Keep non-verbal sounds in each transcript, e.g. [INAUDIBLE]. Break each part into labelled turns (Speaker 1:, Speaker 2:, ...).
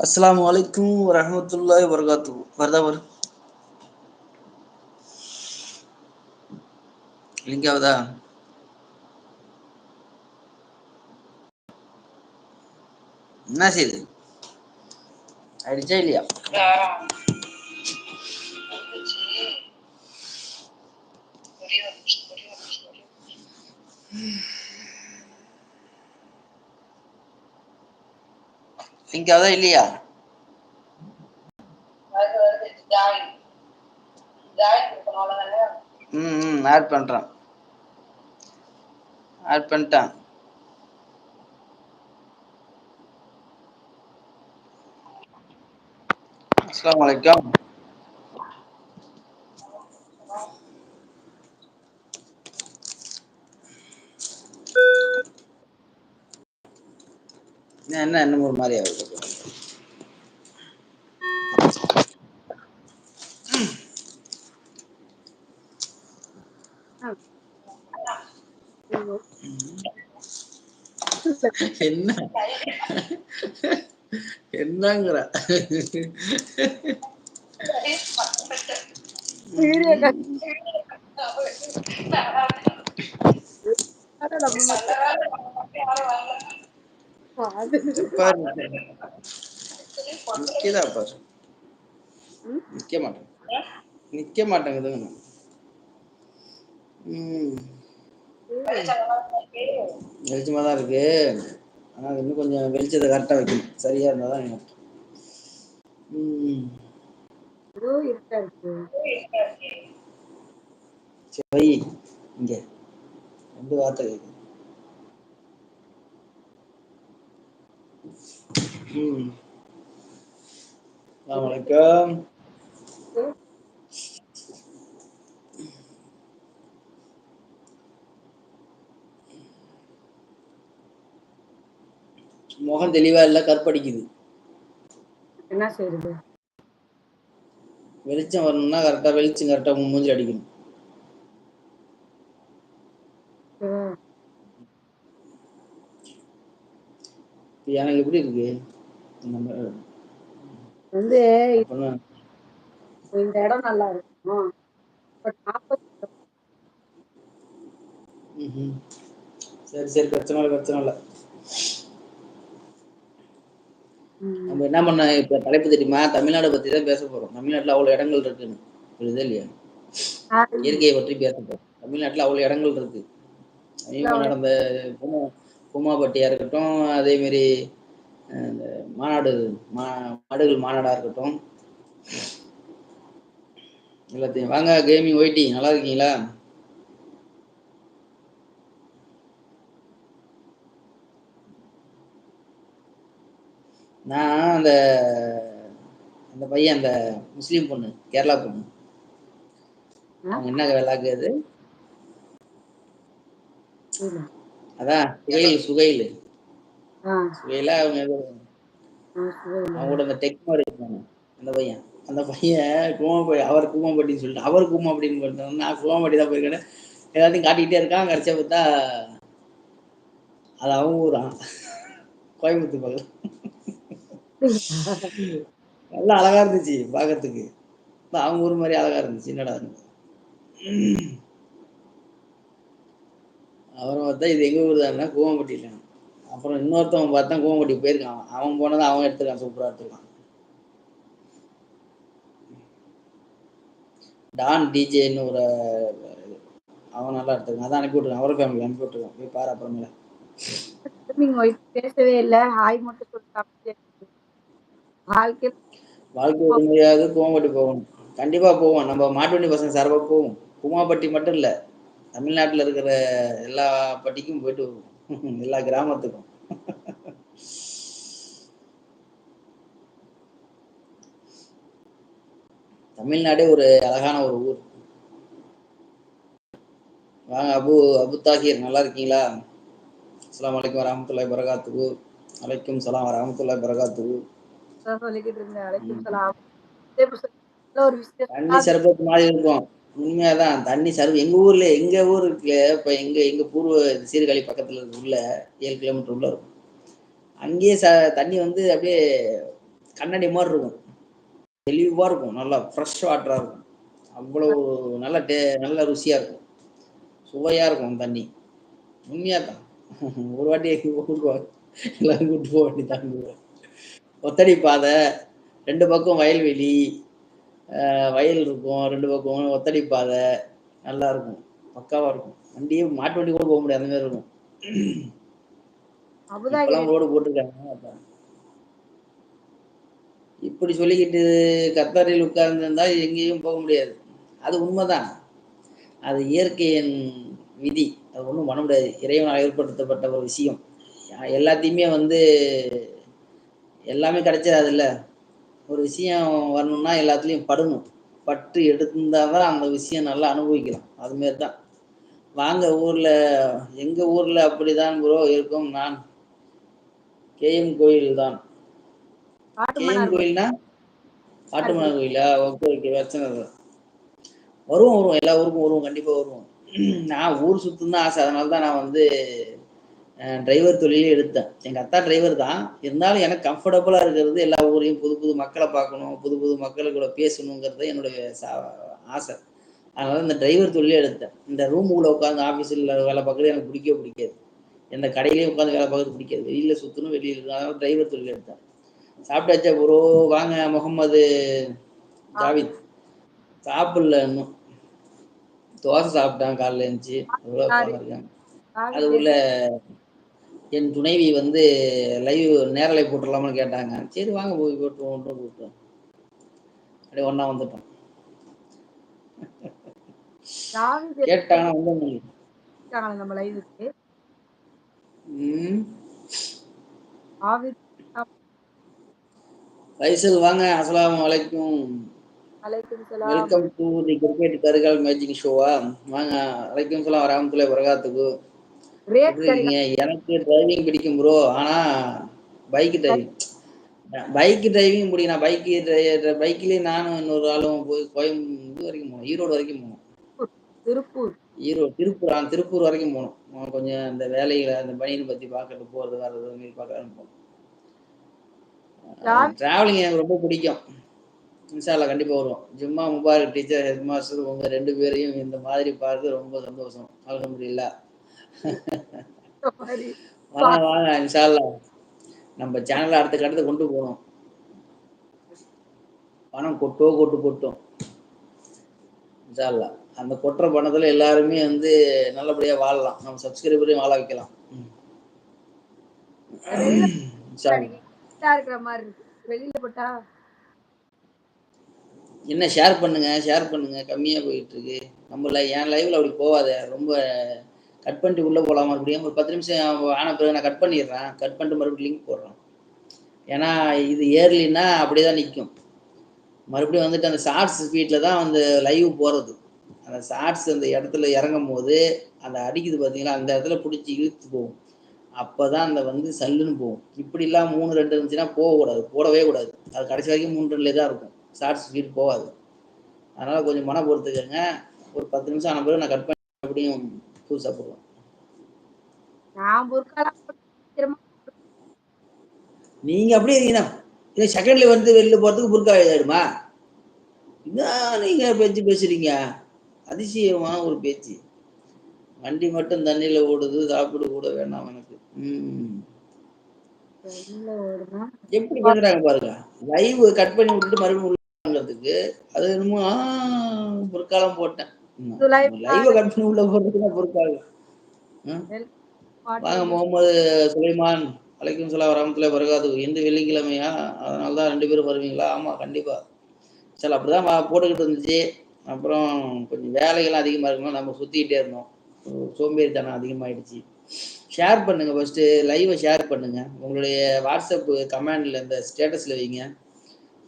Speaker 1: அஸ்லாம் வலைக்கும் வரஹ்மத்துல்லாஹி வரகாத்து வருதா பாரு லிங்க் ஆகுதா என்ன செய்யுது அடிச்சா இல்லையா Hmm. லிங்க் ஆகுதா இல்லையா ம் ம் ஆட் பண்றேன். ஆட் பண்ணிட்டேன். அஸ்ஸலாமு அலைக்கும் என்ன என்ன என்ன ஒரு மாதிரி ஆகுது என்ன என்னங்கிற பாரு நிக்கதா பாரு நிக்க மாட்டேன். நிக்க மாட்டேங்குதுங்க வெளிச்சமா தான் இருக்கு. ஆனா இன்னும் கொஞ்சம் வெளிச்சத்தை கரெக்டா வைக்கணும். சரியா இருந்தா தான் எனக்கு. சரி இங்க. ரெண்டு வார்த்தை கேட்குது ம் அஸ்ஸலாமு அலைக்கும் முகம் தெளிவா இல்ல கற்படிக்குது.
Speaker 2: என்ன செய்யுது
Speaker 1: வெளிச்சம் வரணும்னா கரெக்டா வெளிச்சம் கரெக்டா மூஞ்சி அடிக்கணும். எனக்கு எப்படி இருக்கு?
Speaker 2: வந்து இந்த இடம் நல்லா இருக்கும்? பட்.
Speaker 1: சரி சரி பிரச்சனை இல்லை பிரச்சனை இல்லை. நம்ம என்ன பண்ண இப்ப தலைப்பு தெரியுமா? தமிழ்நாடு பத்தி தான் பேச போறோம். தமிழ்நாட்டுல அவ்வளவு இடங்கள் இருக்குன்னு. புரியுதா இல்லையா? இயற்கையை பற்றி பேச போறோம். தமிழ்நாட்டுல அவ்வளவு இடங்கள் இருக்கு. நடந்த பூமா பூமாப்பட்டியா இருக்கட்டும் அதே மாதிரி இந்த மாநாடு மா மாடுகள் மாநாடா இருக்கட்டும். எல்லாத்தையும். வாங்க கேமிங் ஒயிட்டி நல்லா இருக்கீங்களா? நான் அந்த அந்த பையன் அந்த முஸ்லீம் பொண்ணு கேரளா பொண்ணு. என்ன விளாக்கு அது அதான் சுகைல் சுகைல் சுகைல அவங்க அவங்க கூட அந்த டெக்னோ இருக்காங்க அந்த பையன். அந்த பையன் கூமாப்பட்டி அவர் கூமாப்பட்டின்னு சொல்லிட்டு அவர் கூமாப்பட்டின்னு பண்ணிட்டு நான் கூமாப்பட்டி தான் போயிருக்கேன். எல்லாத்தையும் காட்டிக்கிட்டே இருக்கான் கடைசியா பார்த்தா அது அவங்க ஊரான் கோயம்புத்தூர் பக்கம். நல்லா அழகா இருந்துச்சு பார்க்கறதுக்கு அவங்க ஊர் மாதிரி அழகா இருந்துச்சு என்னடா அப்புறம் பார்த்தா இது எங்க ஊர் தானே? கூவம்பட்டியில. அப்புறம் இன்னொருத்தவன் பார்த்தா கூவம்பட்டி போயிருக்கான். அவன். போனதை அவன் எடுத்துருக்கான். சூப்பரா எடுத்துருக்கான். டான் டிஜேன்னு ஒரு அவன் நல்லா எடுத்துருக்கான். அதான் அனுப்பி விட்டுருக்கான். அவரை ஃபேமிலி அனுப்பி விட்டுருக்கான். போய் பாரு அப்புறமேல.
Speaker 2: நீங்க பேசவே இல்ல. ஹாய் மட்டும் சொல்லிட்டு வாழ்க்கை
Speaker 1: வாழ்க்கை ஒரு முறையாவது கூவம்பட்டி போகணும். கண்டிப்பா போவோம். நம்ம மாட்டுவண்டி பசங்க சார்பா போவோம். குமாப்பட்டி மட்டும் இல்ல. தமிழ்நாட்டுல இருக்கிற எல்லா பட்டிக்கும் போயிட்டு வருவோம். [LAUGHS] எல்லா கிராமத்துக்கும். [LAUGHS] தமிழ்நாடே ஒரு அழகான ஒரு ஊர். வாங்க அபு அபு தாஹிர் நல்லா இருக்கீங்களா? அஸ்ஸலாமு அலைக்கும் வரஹ்மத்துல்லாஹி வரகாத்துகு அலைக்கும் சலாம்
Speaker 2: புதுசா ஒரு
Speaker 1: தண்ணி சர்பத் மாதிரி இருக்கும். உண்மையாதான் தண்ணி சர்வ எங்க ஊர்ல எங்க ஊர் இருக்குல்ல இப்ப எங்க எங்க பூர்வ சீர்காழி பக்கத்துல உள்ள ஏழு கிலோமீட்டர் உள்ள இருக்கும். அங்கேயே ச தண்ணி வந்து அப்படியே கண்ணாடி மாதிரி இருக்கும். தெளிவாக இருக்கும் நல்லா ஃப்ரெஷ் வாட்டராக இருக்கும். அவ்வளோ நல்ல டே நல்ல ருசியாக இருக்கும். சுவையாக இருக்கும் தண்ணி. உண்மையாக தான் ஒரு வாட்டி எல்லாரும் கூட்டு போக வேண்டியதான் ஒத்தடி பாதை ரெண்டு பக்கம் வயல்வெளி வயல் இருக்கும் ரெண்டு பக்கம் ஒத்தடி பாதை நல்லா இருக்கும். பக்காவாக இருக்கும். வண்டியே மாட்டு வண்டி கூட போக முடியாது அந்த மாதிரி இருக்கும். இப்பெல்லாம் ரோடு போட்டிருக்காங்க. இப்படி சொல்லிக்கிட்டு கத்தாரில் உட்கார்ந்திருந்தா எங்கேயும் போக முடியாது. அது உண்மைதான். அது இயற்கையின் விதி. அது ஒன்றும் பண்ண முடியாது. இறைவனால் ஏற்படுத்தப்பட்ட ஒரு விஷயம். எல்லாத்தையுமே வந்து எல்லாமே கிடைச்சிடாதுல்ல? ஒரு விஷயம் வரணும்னா எல்லாத்துலேயும் படணும். பட்டு எடுத்திருந்தால் தான் அந்த விஷயம் நல்லா அனுபவிக்கலாம். அதுமாரி தான். வாங்க ஊரில் எங்கள் ஊரில் அப்படிதான் ப்ரோ இருக்கும் நான். கேஎம் கோயில் தான். கேஎம் கோயில்னா? காட்டுமன்னார் கோயிலா? ஓகே ஓகே பிரச்சனை வருவோம் வருவோம். எல்லா ஊருக்கும் வருவோம். கண்டிப்பாக வருவோம். நான் ஊர் சுத்தம் தான் ஆசை. அதனால தான் நான் வந்து டிரைவர் தொழிலே எடுத்தேன். எங்கள் அத்தா டிரைவர் தான். இருந்தாலும் எனக்கு கம்ஃபர்டபுளாக இருக்கிறது எல்லா ஊரையும் புது புது மக்களை பார்க்கணும் புது புது மக்கள் கூட பேசணுங்கிறது என்னுடைய சா- ஆசை. அதனால இந்த டிரைவர் தொழிலே எடுத்தேன். இந்த ரூமுக்குள்ளே உட்காந்து ஆஃபீஸில் வேலை பார்க்குறது எனக்கு பிடிக்கவே பிடிக்காது. எந்த கடையிலையும் உட்காந்து வேலை பார்க்கறது பிடிக்காது. வெளியில் சுற்றணும் வெளியில் இருக்கணும் அதனால டிரைவர் தொழில் எடுத்தேன். சாப்பிட்டாச்சா ப்ரோ வாங்க முகமது ஜாவித். சாப்பிடல இன்னும். தோசை சாப்பிட்டேன் காலைல உட்காந்துருக்கேன்
Speaker 2: காவி
Speaker 1: அது உள்ள என் துணைவி வந்து லைவ் நேரலை போட்டுடலாமான்னு கேட்டாங்க. சரி வாங்க போய் போட்டுருவோம் கூப்பிட்டோம் அப்படியே ஒன்றா வந்துட்டோம். வந்து
Speaker 2: நம்ம லைவுக்கு
Speaker 1: ரைசல் வாங்க வெல்கம் டு தி கிரிக்கெட் கருகால் மேஜிக் ஷோவா வாங்க அலைக்கும் சலாம் வரமத்துல வரகாத்துக்கு எனக்கு டிரைவிங் பிடிக்கும் ப்ரோ ஆனா பைக் டிரைவிங் பைக் டிரைவிங் பிடிக்கும். நான் பைக் பைக்லேயே நானும் இன்னொரு ஆளும் போய் கோயம் இது வரைக்கும் போனோம். ஈரோடு வரைக்கும் போனோம்.
Speaker 2: திருப்பூர்.
Speaker 1: ஈரோடு திருப்பூர் ஆ, திருப்பூர் வரைக்கும் போனோம். கொஞ்சம் அந்த வேலைகளை அந்த பனியனை பற்றி பார்க்கறது போகிறது வர்றது அந்த மாதிரி பார்க்க போனோம்? டிராவலிங் எனக்கு ரொம்ப பிடிக்கும். இன்ஷால்லா கண்டிப்பாக வருவோம். ஜும்மா முபாரக் டீச்சர் ஹெட் மாஸ்டர் உங்கள் ரெண்டு பேரையும் இந்த மாதிரி பார்த்து ரொம்ப சந்தோஷம்.
Speaker 2: மாதிரி
Speaker 1: வாங்க வாங்க இன்ஷால்லா நம்ம சேனலை அடுத்த கட்டத்தை கொண்டு போகணும். பணம் கொட்டோ கொட்டு கொட்டும். இன்ஷால்லா அந்த கொட்டுற பணத்துல எல்லாருமே வந்து நல்லபடியா வாழலாம். நம்ம சப்ஸ்கிரைபரையும் வாழ வைக்கலாம். என்ன ஷேர் பண்ணுங்க ஷேர் பண்ணுங்க. கம்மியா போயிட்டு இருக்கு. நம்ம என் லைவ்ல அப்படி போகாத ரொம்ப கட் பண்ணிட்டு உள்ளே போகலாம் மறுபடியும் ஒரு பத்து நிமிஷம் ஆன பிறகு நான் கட் பண்ணிடுறேன். கட் பண்ணிட்டு மறுபடியும் லிங்க் போடுறேன். ஏன்னா இது ஏர்லின்னா அப்படியே தான் நிற்கும் மறுபடியும் வந்துட்டு அந்த ஷார்ட்ஸ் ஸ்பீட்ல தான் அந்த லைவ் போகிறது அந்த ஷார்ட்ஸ் அந்த இடத்துல இறங்கும் போது அந்த அடிக்குது பார்த்தீங்களா அந்த இடத்துல பிடிச்சி இழுத்து போகும். அப்போ தான் அந்த வந்து சல்லுன்னு போகும். இப்படிலாம் மூணு ரெண்டு இருந்துச்சுன்னா போகக்கூடாது. போடவே கூடாது. அது கடைசி வரைக்கும் மூணு ரெண்டுலேயே தான் இருக்கும். ஷார்ட்ஸ் ஸ்பீட் போகாது. அதனால் கொஞ்சம் மன பொறுத்துக்கங்க ஒரு பத்து நிமிஷம் ஆன பிறகு நான் கட் பண்ணி
Speaker 2: அப்படியும் போட்டு திரும்ப
Speaker 1: நீங்கள் அப்படியே இருக்கீங்கன்னா இல்லை செகண்ட்ல வந்து வெளில போகிறதுக்கு புர்கா ஆயிடுமா என்ன நீங்கள் பேச்சு பேசுறீங்க? அதிசயமான ஒரு பேச்சு. வண்டி மட்டும் தண்ணியில் ஓடுது சாப்பிட கூட வேணாம் எனக்கு. ம். எப்படி பண்றாங்க பாருங்க. லைவ் கட் பண்ணி விட்டுட்டு மறுபடியும் உள்ளதுக்கு அது என்னமோ பொற்காலம் போட்டேன். லைவ் பண்ணி உள்ள போறதுக்கு பொற்காலம் வாங்க முகமது சுலைமான் அலைக்கும் சலாம் வரமத்துல வரகாது. எந்த வெள்ளிக்கிழமையா? அதனால தான் ரெண்டு பேரும் வருவீங்களா? ஆமா கண்டிப்பா. சரி அப்படிதான் போட்டுக்கிட்டு இருந்துச்சு. அப்புறம் கொஞ்சம் வேலைகள்லாம் அதிகமா இருக்கணும் நம்ம சுத்திக்கிட்டே இருந்தோம். சோம்பேறித்தனம் அதிகமாயிடுச்சு. ஷேர் பண்ணுங்க ஃபர்ஸ்ட் லைவை ஷேர் பண்ணுங்க. உங்களுடைய வாட்ஸ்அப் கமெண்ட்ல இந்த ஸ்டேட்டஸ்ல வைங்க.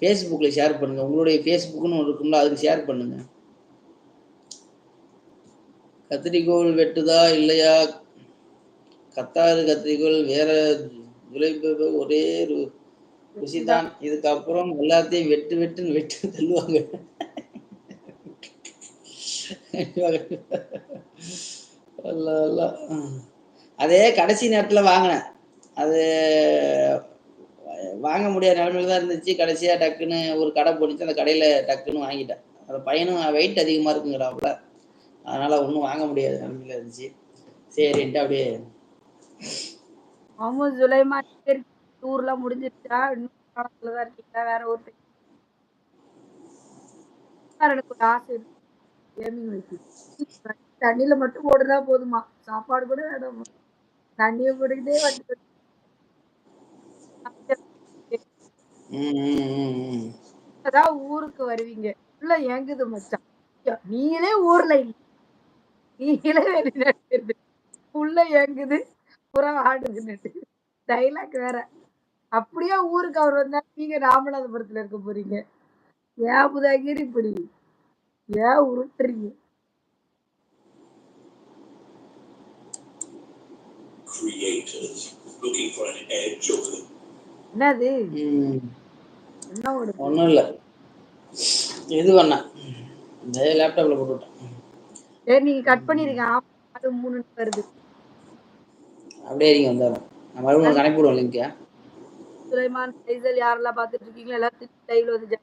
Speaker 1: ஃபேஸ்புக்கில் ஷேர் பண்ணுங்க. உங்களுடைய ஃபேஸ்புக்னு ஒன்று இருக்கும்ல அதுக்கு ஷேர் பண்ணுங்க. கத்திரிக்கோள் வெட்டுதா இல்லையா? கத்தாறு கத்திரிக்கோள் வேற விளைவு ஒரே ரு- ருசிதான் இதுக்கப்புறம் எல்லாத்தையும் வெட்டு வெட்டுன்னு வெட்டு தள்ளுவாங்க. அதே கடைசி நேரத்துல வாங்கினேன். அது வாங்க முடியாத நிலைமையில தான் இருந்துச்சு. கடைசியா டக்குன்னு ஒரு கடை போனிச்சு அந்த கடையில டக்குன்னு வாங்கிட்டேன். அந்த பையனும் வெயிட் அதிகமா இருக்குங்கிறாப்புல. அதனால ஒன்றும் வாங்க முடியாத நிலைமையில இருந்துச்சு. சரின்ட்டு அப்படியே.
Speaker 2: முகமது சுலைமான் டூர்லாம் முடிஞ்சிருச்சா? இன்னும் படத்துல தான் இருக்கீங்களா? வேற ஒரு எனக்கு ஒரு ஆசை இருக்கு. கேமிங் வச்சு தண்ணியில மட்டும் போடுறதா போதுமா? சாப்பாடு கூட வேண்டாம் தண்ணியை போட்டுக்கிட்டே வந்து ஊருக்கு வருவீங்க. உள்ள ஏங்குது மச்சான். நீங்களே ஊர்ல இல்ல. நீங்களே வெளிநாட்டு இருந்து. உள்ள ஏங்குது புறம் ஆடுதுன்னுட்டு டைலாக் வேற. அப்படியே ஊருக்கு அவர் வந்தா நீங்க ராமநாதபுரத்துல இருக்க போறீங்க. ஏன் புதாகிரி இப்படி? ஏன் உருட்டுறீங்க
Speaker 3: creators looking for an edge over the
Speaker 2: என்னது. என்ன ஒரு
Speaker 1: ஒண்ணும் இல்ல. இது பண்ணேன். இந்த லேப்டாப்ல போட்டு விட்டேன்
Speaker 2: சரி நீங்க கட் பண்ணிருங்க. அது மூணு வருது
Speaker 1: அப்படியே நீங்க வந்தாலும் நான் மறுபடியும் கனெக்ட் பண்ணுவோம் லிங்க்
Speaker 2: சுலைமான் ஃபைசல் யாரெல்லாம் பார்த்துட்டு இருக்கீங்களோ எல்லாத்தையும் லைவ்ல வந்து